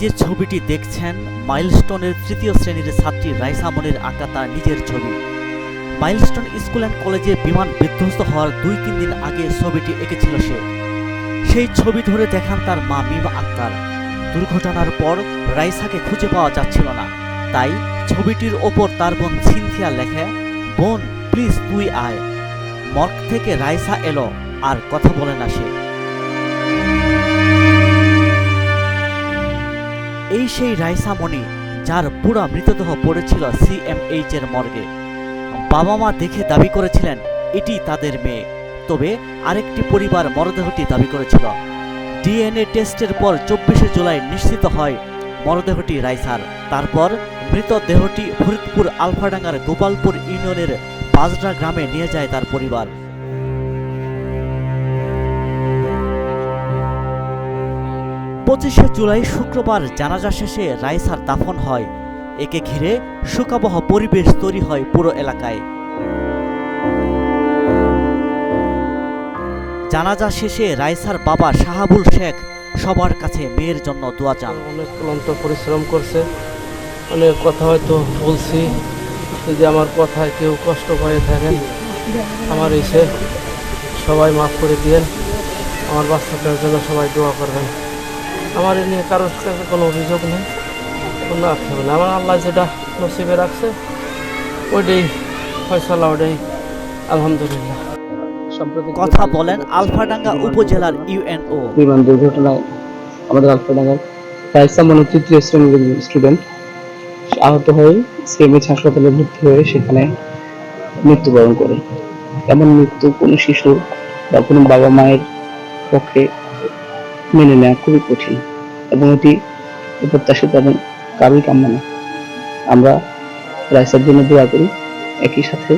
যে ছবিটি দেখছেন মাইলস্টোনের তৃতীয় শ্রেণির ছাত্রী রাইসা মনির আঁকা তার নিজের ছবি। মাইলস্টোন স্কুল অ্যান্ড কলেজে বিমান বিধ্বস্ত হওয়ার দুই তিন দিন আগে ছবিটি এঁকেছিল সে। সেই ছবি ধরে দেখান তার মা মিমা আক্তার। দুর্ঘটনার পর রাইসাকে খুঁজে পাওয়া যাচ্ছিল না। তাই ছবিটির ওপর তার বোন সিনথিয়া লেখে, বোন, প্লিজ তুই আয়। মর্গ থেকে রাইসা এলো, আর কথা বলে না সে। এই সেই রাইসা মণি, যার পুরা মৃতদেহ পড়েছিল সিএমএইচ এর মর্গে। বাবা মা দেখে দাবি করেছিলেন, এটি তাদের মেয়ে। তবে আরেকটি পরিবার মরদেহটি দাবি করেছিল। ডিএনএ টেস্টের পর চব্বিশে জুলাই নিশ্চিত হয়, মরদেহটি রাইসার। তারপর মৃতদেহটি ফরিদপুর আলফাডাঙ্গার গোপালপুর ইউনিয়নের বাজরা গ্রামে নিয়ে যায় তার পরিবার। পঁচিশে জুলাই শুক্রবার জানাজা শেষে রাইসার দাফন হয়। একে ঘিরে শোকাবহ পরিবেশ তৈরি হয় পুরো এলাকায়। জানাজা শেষে রাইসার বাবা শাহাবুল শেখ সবার কাছে মেয়ের জন্য দোয়া চান। অনেক ক্লান্ত পরিশ্রম করছে। অনেক কথা হয়তো বলছি। যদি আমার কথায় কেউ কষ্ট পেয়ে থাকেন, আমার এসে সবাই মাফ করে দিয়েন। আমার বাচ্চাটার জন্য সবাই দোয়া করবেন। আমার নিয়ে কারোর কাছে কোনো অভিযোগ নেই। কোনো আক্ষেপ নেই। আমার আল্লাহ যেটা নসিবে রাখছে ওইটাই ফয়সালা ওইটাই আলহামদুলিল্লাহ। কথা বলেন আলফাডাঙ্গা উপজেলার ইউএনও বিমান দুর্ঘটনায় আমাদের আলফাডাঙ্গার রাইসা মনে তৃতীয় শ্রেণির স্টুডেন্ট আহত হয়ে সিএমএইচ হাসপাতালে ভর্তি হয়ে সেখানে মৃত্যুবরণ করে। এমন মৃত্যু কোনো শিশু বা কোনো বাবা মায়ের পক্ষে মেনে নেওয়া খুবই কঠিন এবং এটি অপ্রত্যাশিত এবং কারোই কাম্য না। আমরা রাইসার জন্য দোয়া করি, একই সাথে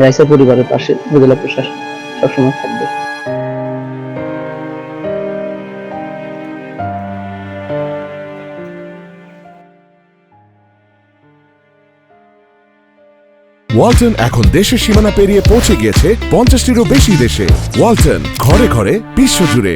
রাইসা পরিবারের পাশে উপজেলা প্রশাসন সবসময় থাকবে। ওয়ালটন এখন দেশের সীমানা পেরিয়ে পৌঁছে গিয়েছে পঞ্চাশটিরও বেশি দেশে। ওয়ালটন, ঘরে ঘরে বিশ্বজুড়ে